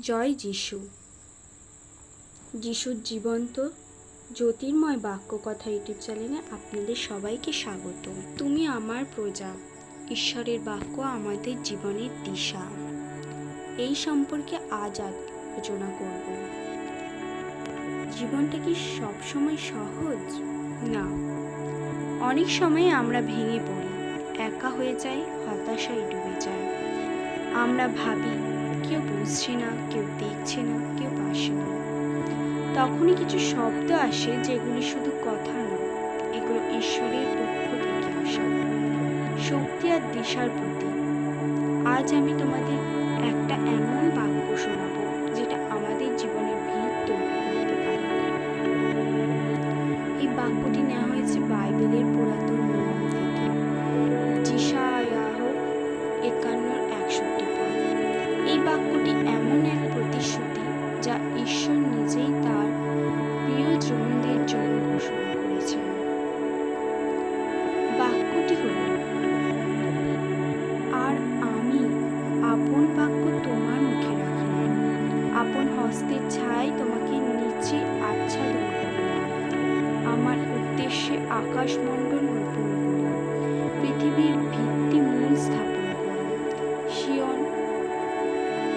জয় যিশু। যিশুর জীবন্ত, জ্যোতির্ময় বাক্য কথা ইউটিউব চ্যানেলে আপনাদের সবাইকে স্বাগত তুমি আমার প্রজা, ঈশ্বরের বাক্য আমাদের জীবনের দিশা। এই সম্পর্কে আজ আলোচনা করব। জীবনটা কি সবসময় সহজ? না। অনেক সময় আমরা ভেঙে পড়ি, একা হয়ে যাই, হতাশায় ডুবে যাই। আমরা ভাবি বুঝছে না, কেউ দেখছে না, কেউ পাশে না। তখনই কিছু শব্দ আসে যেগুলি শুধু কথা না, এগুলো ঈশ্বরের পক্ষ থেকে আসা। শক্তি আর দিশার প্রতি আজ আমি তোমাদের একটা এমন বাক্য শোনাবো। আকাশমণ্ডল রোপণ করি, পৃথিবীর ভিত্তি মূল স্থাপন করি। শিয়ন,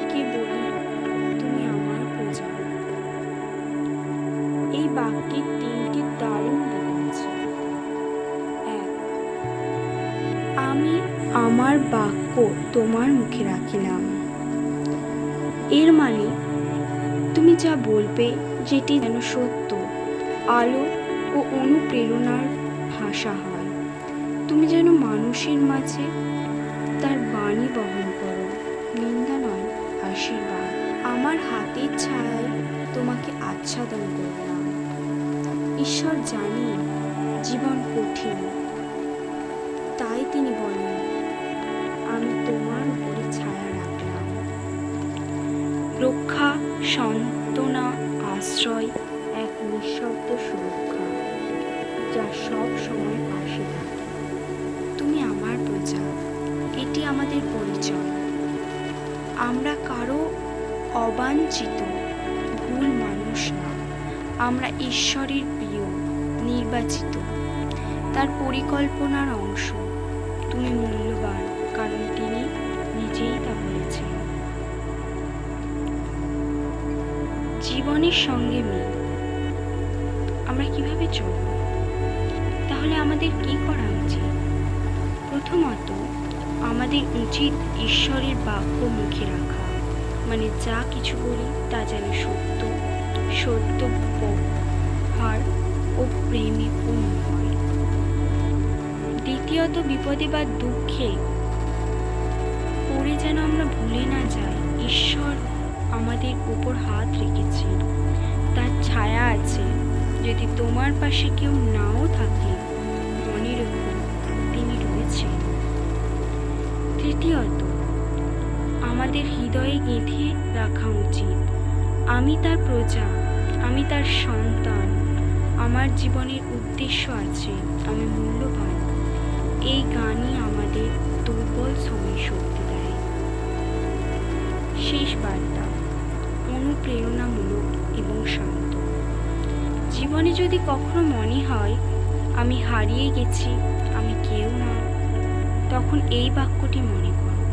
কে বলি, তুমি আমার প্রজা। এই বাক্যে তিনটি দারুণ আছে। এক, আমি আমার বাক্য তোমার মুখে রাখিলাম। এর মানে তুমি যা বলবে, যেটি যেন সত্য, আলো ও অনুপ্রেরণার ভাষা হয়। তুমি যেন মানুষের মাঝে তার বাণী বহন করো। নিন্দা নয়, আশীর্বাদ। আমার হাতের ছায়ায় তোমাকে আচ্ছাদন করলাম। ঈশ্বর জানি জীবন কঠিন। তাই তিনি বলেন, আমি তোমার উপরে ছায়া রাখলাম। রক্ষা সন্তনা আশ্রয় যা সব সময় পাশে থাকে। তুমি আমার প্রজা, এটি আমাদের পরিচয়। আমরা কারও অবাঞ্ছিত ভুল মানুষ না। আমরা ঈশ্বরের প্রিয়, নির্বাচিত। তার পরিকল্পনার অংশ। তুমি মূল্যবান, কারণ তিনি নিজেই তা বলেছেন। জীবনের সঙ্গে মিল। আমরা কীভাবে চলব? তাহলে আমাদের কি করা উচিত? প্রথমত, আমাদের উচিত ঈশ্বরের বাক্য মুখে রাখা। মানে যা কিছু বলি তা যেন সত্য সত্য হার ও প্রেমে পূর্ণ হয়। দ্বিতীয়ত, বিপদে বা দুঃখে পড়ে যেন আমরা ভুলে না যাই, ঈশ্বর আমাদের উপর হাত আছে যদি তোমার পাশে কেউ নাও থাকে, মনে রেখো তিনি রয়েছেন। তৃতীয়ত, আমাদের হৃদয়ে গেঁথে রাখা উচিত। আমি তার প্রজা, আমি তার সন্তান, আমার জীবনের উদ্দেশ্য আছে, আমি মূল্যবান। এই গানই আমাদের দুর্বল সময় শক্তি দেয়। শেষ বার্তা, অনুপ্রেরণামূলক এবং শান্ত। জীবনে যদি কখনো মনে হয়, আমি হারিয়ে গেছি, আমি কেউ না, তখন এই বাক্যটি মনে করো।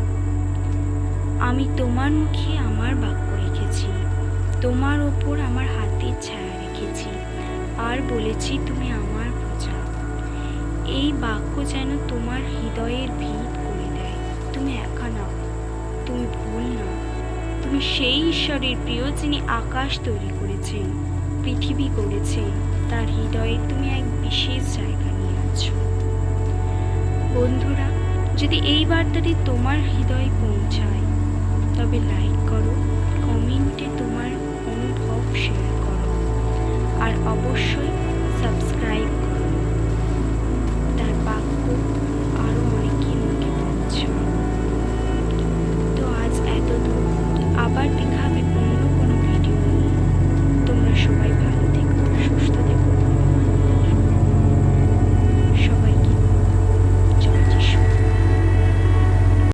আমি তোমার মুখে আমার বাক্য রেখেছি, তোমার ওপর আমার হাতের ছায়া রেখেছি, আর বলেছি তুমি আমার প্রজা। এই বাক্য যেন তোমার হৃদয়ের ভিত করে দেয়। তুমি একা নাও, তুমি ভুল না, তুমি সেই ঈশ্বরের প্রিয় যিনি আকাশ তৈরি করেছেন। পৃথিবী করেছে তার হৃদয়ে তুমি এক বিশেষ জায়গা নিয়ে আছো। বন্ধুরা, যদি এই বার্তাটি তোমার হৃদয়ে পৌঁছায়, তবে লাইক